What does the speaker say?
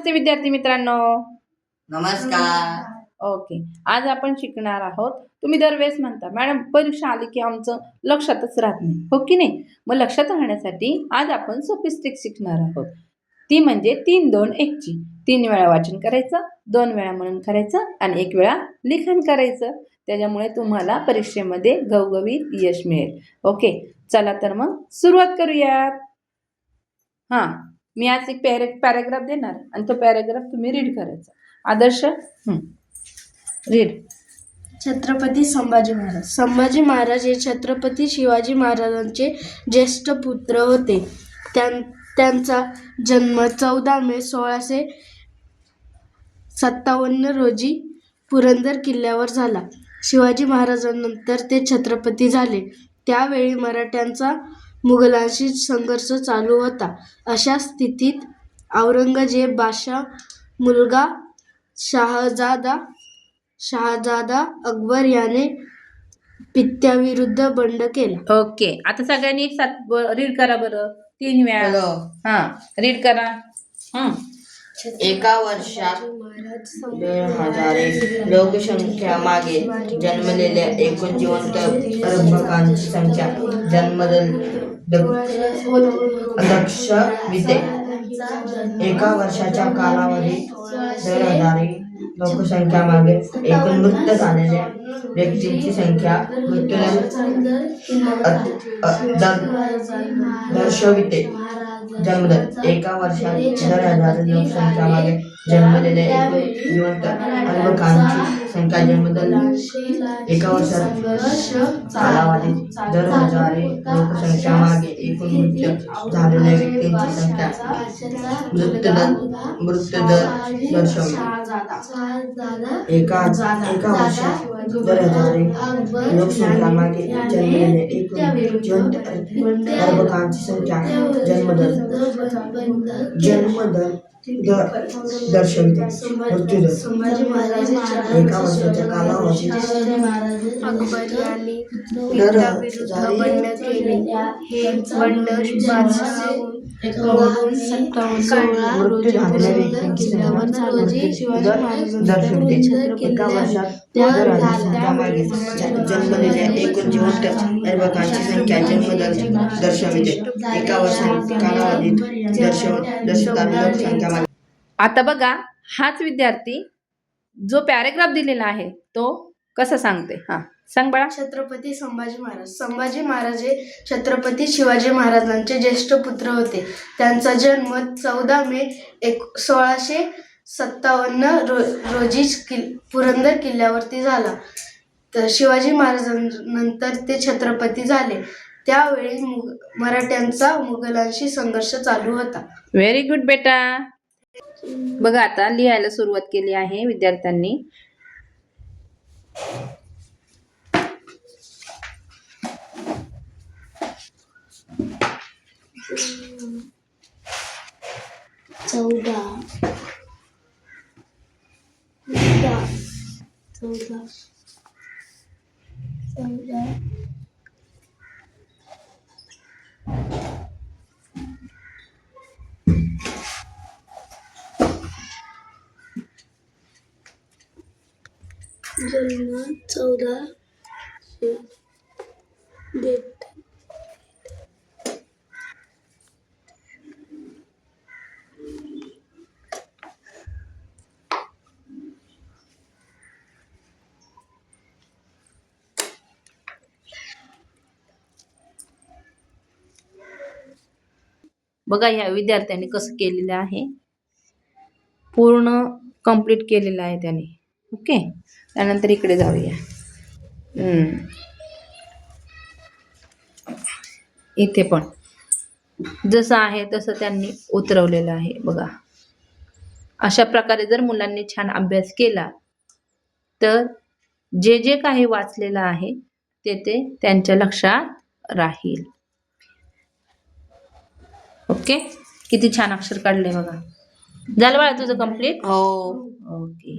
नमस्ते विद्यार्थी मित्रांनो. नमस्कार. ओके. आज आपण शिकणार आहोत. तुम्ही दरवेळेस म्हणता मॅडम परीक्षा आली की आमचं लक्षातच राहत नाही. हो की नाही? मग लक्षात राहण्यासाठी आज आपण सोफिस्टिक शिकणार आहोत. ती म्हणजे तीन दोन एकची तीन वेळा वाचन करायचं दोन वेळा म्हणून करायचं आणि एक वेळा लिखाण करायचं. त्याच्यामुळे तुम्हाला परीक्षेमध्ये घवघवीत यश मिळेल. ओके. चला तर मग सुरुवात करूयात. हां. मी आज एक पॅरे पॅराग्राफ देणार आणि तो पॅराग्राफ तुम्ही रीड करायचा. आदर्श? रीड छत्रपती संभाजी महाराज. संभाजी महाराज हे छत्रपती शिवाजी महाराजांचे ज्येष्ठ पुत्र होते. त्यां त्यांचा जन्म चौदा मे सोळाशे सत्तावन्न रोजी पुरंदर किल्ल्यावर झाला. शिवाजी महाराजांनंतर ते छत्रपती झाले. त्यावेळी मराठ्यांचा मुघलांशी संघर्ष चालू होता. अशा स्थितीत औरंगजेब बादशाह मुलगा शहाजादा शहाजादा अकबर याने पित्याविरुद्ध बंड केला. ओके. आता सगळ्यांनी एक साथ रीड करा बरं. तीन वेळा. हां रीड करा. हं. एका वर्षात दोन हजार एक लोकसंख्या मागे जन्मलेल्या एकूण जिवंत अर्भकांची संख्या जन्मदल दक्ष विते एका वर्षाच्या कालावधीत दोन हजार एक लोकसंख्या मागे एकूण मृत झालेल्या व्यक्तींची संख्या मृत्यूदर दर्शविते. जन्मदर एका वर्षात दर हजार लोकसंख्या मागे जन्मलेल्या एकूण जिवंत अर्भकांची संख्या एका वर्षात कालावधीत दर हजारे लोकसंख्या मागे एकूण मृत्यू झालेल्या व्यक्तींची संख्या मृत्यूदर मृत्यूदर दर्शवते एका एका वर्षात दर हजारे लोकसंख्या मागे जन्मलेल्या एकूण जिवंत अर्भकांची संख्या जन्मदर जन्मदर दर्शवते. महाराज एका वर्षाच्या अकबर यांनी बंड केले. हे बंड वर्षात जन्मलेल्या एकूण जिवंत अर्भकांची संख्या जन्मदर दर्शविते. एका वर्षात कालावधीत दर्शव लोकसंख्या मागे आता बघा हाच विद्यार्थी जो पॅराग्राफ दिलेला आहे तो कसं सांगते? हां सांग बाळा. छत्रपती संभाजी महाराज. संभाजी महाराज हे छत्रपती शिवाजी महाराजांचे ज्येष्ठ पुत्र होते. त्यांचा जन्म चौदा मे एक सोळाशे सत्तावन्न रो रोजी किल पुरंदर किल्ल्यावरती झाला. तर शिवाजी महाराजांनंतर ते छत्रपती झाले. त्यावेळी मुग मराठ्यांचा मुघलांशी संघर्ष चालू होता. व्हेरी गुड बेटा. बघा आता लिहायला सुरुवात केली आहे विद्यार्थ्यांनी. चौदा. चौदा. चौदा. जन्म चौदा डेट बघा ह्या विद्यार्थ्यांनी कसं केलेलं आहे. पूर्ण कंप्लीट केलेलं आहे त्याने. ओके? त्यानंतर इकडे जाऊया. हम्म. इथे पण. जसं आहे तसं त्यांनी उतरवलेलं आहे बघा. अशा प्रकारे जर मुलांनी छान अभ्यास केला तर जे जे काही वाचलेलं आहे ते ते त्यांच्या लक्षात राहील. ओके? किती छान अक्षर काढले बघा. झालं बाळा तुझं कंप्लीट हो. ओके.